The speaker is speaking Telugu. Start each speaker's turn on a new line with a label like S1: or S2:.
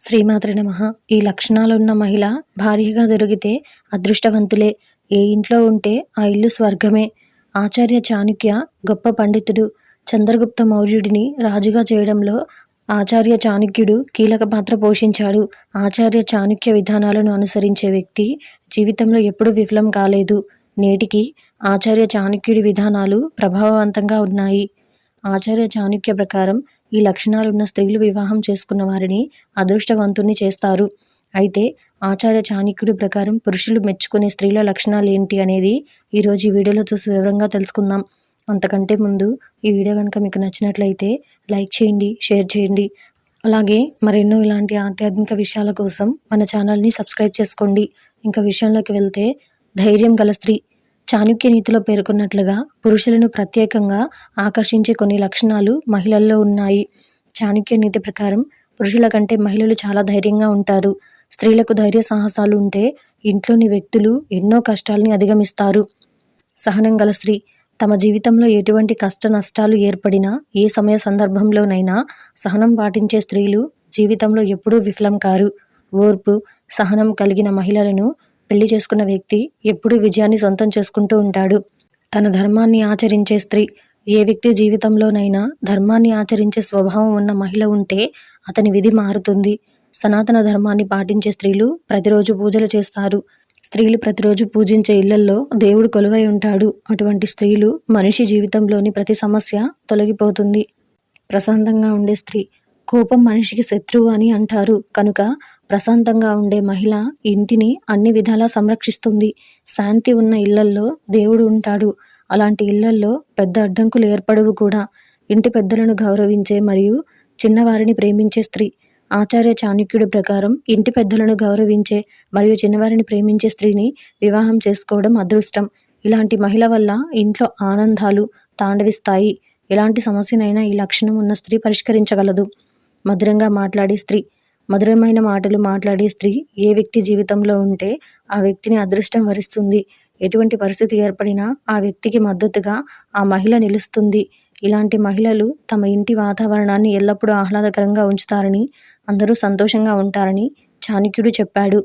S1: శ్రీమాత్రి నమ. ఈ లక్షణాలున్న మహిళ భార్యగా దొరికితే అదృష్టవంతులే. ఏ ఇంట్లో ఉంటే ఆ ఇల్లు స్వర్గమే. ఆచార్య చాణుక్య గొప్ప పండితుడు. చంద్రగుప్త మౌర్యుడిని రాజుగా చేయడంలో ఆచార్య చాణుక్యుడు కీలక పాత్ర పోషించాడు. ఆచార్య చాణుక్య విధానాలను అనుసరించే వ్యక్తి జీవితంలో ఎప్పుడూ విఫలం కాలేదు. నేటికి ఆచార్య చాణుక్యుడి విధానాలు ప్రభావవంతంగా ఉన్నాయి. ఆచార్య చాణుక్య ప్రకారం ఈ లక్షణాలున్న స్త్రీలు వివాహం చేసుకున్న వారిని అదృష్టవంతుని చేస్తారు. అయితే ఆచార్య చాణక్యుడి ప్రకారం పురుషులు మెచ్చుకునే స్త్రీల లక్షణాలు ఏంటి అనేది ఈరోజు ఈ వీడియోలో చూసి వివరంగా తెలుసుకుందాం. అంతకంటే ముందు ఈ వీడియో కనుక మీకు నచ్చినట్లయితే లైక్ చేయండి షేర్ చేయండి. అలాగే మరెన్నో ఇలాంటి ఆధ్యాత్మిక విషయాల కోసం మన ఛానల్ని సబ్స్క్రైబ్ చేసుకోండి. ఇంకా విషయంలోకి వెళ్తే ధైర్యం గల స్త్రీ చాణుక్య నీతిలో పేర్కొన్నట్లుగా పురుషులను ప్రత్యేకంగా ఆకర్షించే కొన్ని లక్షణాలు మహిళల్లో ఉన్నాయి. చాణుక్య నీతి ప్రకారం పురుషుల కంటే మహిళలు చాలా ధైర్యంగా ఉంటారు. స్త్రీలకు ధైర్య సాహసాలు ఉంటే ఇంట్లోని వ్యక్తులు ఎన్నో కష్టాలని అధిగమిస్తారు. సహనం గల స్త్రీ తమ జీవితంలో ఎటువంటి కష్ట నష్టాలు ఏర్పడినా ఏ సమయ సందర్భంలోనైనా సహనం పాటించే స్త్రీలు జీవితంలో ఎప్పుడూ విఫలం కారు. ఓర్పు సహనం కలిగిన మహిళలను పెళ్ళి చేసుకున్న వ్యక్తి ఎప్పుడూ విజయాన్ని సొంతం చేసుకుంటూ ఉంటాడు. తన ధర్మాన్ని ఆచరించే స్త్రీ ఏ వ్యక్తి జీవితంలోనైనా ధర్మాన్ని ఆచరించే స్వభావం ఉన్న మహిళ ఉంటే అతని విధి మారుతుంది. సనాతన ధర్మాన్ని పాటించే స్త్రీలు ప్రతిరోజు పూజలు చేస్తారు. స్త్రీలు ప్రతిరోజు పూజించే ఇళ్ళల్లో దేవుడు కొలువై ఉంటాడు. అటువంటి స్త్రీలు మనిషి జీవితంలోని ప్రతి సమస్య తొలగిపోతుంది. ప్రశాంతంగా ఉండే స్త్రీ కోపం మనిషికి శత్రువు అని అంటారు. కనుక ప్రశాంతంగా ఉండే మహిళ ఇంటిని అన్ని విధాలా సంరక్షిస్తుంది. శాంతి ఉన్న ఇళ్ళల్లో దేవుడు ఉంటాడు. అలాంటి ఇళ్ళల్లో పెద్ద అడ్డంకులు ఏర్పడవు కూడా. ఇంటి పెద్దలను గౌరవించే మరియు చిన్నవారిని ప్రేమించే స్త్రీ ఆచార్య చాణక్యుడి ప్రకారం ఇంటి పెద్దలను గౌరవించే మరియు చిన్నవారిని ప్రేమించే స్త్రీని వివాహం చేసుకోవడం అదృష్టం. ఇలాంటి మహిళ వల్ల ఇంట్లో ఆనందాలు తాండవిస్తాయి. ఎలాంటి సమస్యనైనా ఈ లక్షణం ఉన్న స్త్రీ పరిష్కరించగలదు. మధురంగా మాట్లాడే స్త్రీ. మధురమైన మాటలు మాట్లాడే స్త్రీ ఏ వ్యక్తి జీవితంలో ఉంటే ఆ వ్యక్తిని అదృష్టం వరిస్తుంది. ఎటువంటి పరిస్థితి ఏర్పడినా ఆ వ్యక్తికి మద్దతుగా ఆ మహిళ నిలుస్తుంది. ఇలాంటి మహిళలు తమ ఇంటి వాతావరణాన్ని ఎల్లప్పుడూ ఆహ్లాదకరంగా ఉంచుతారని అందరూ సంతోషంగా ఉంటారని చాణక్యుడు చెప్పాడు.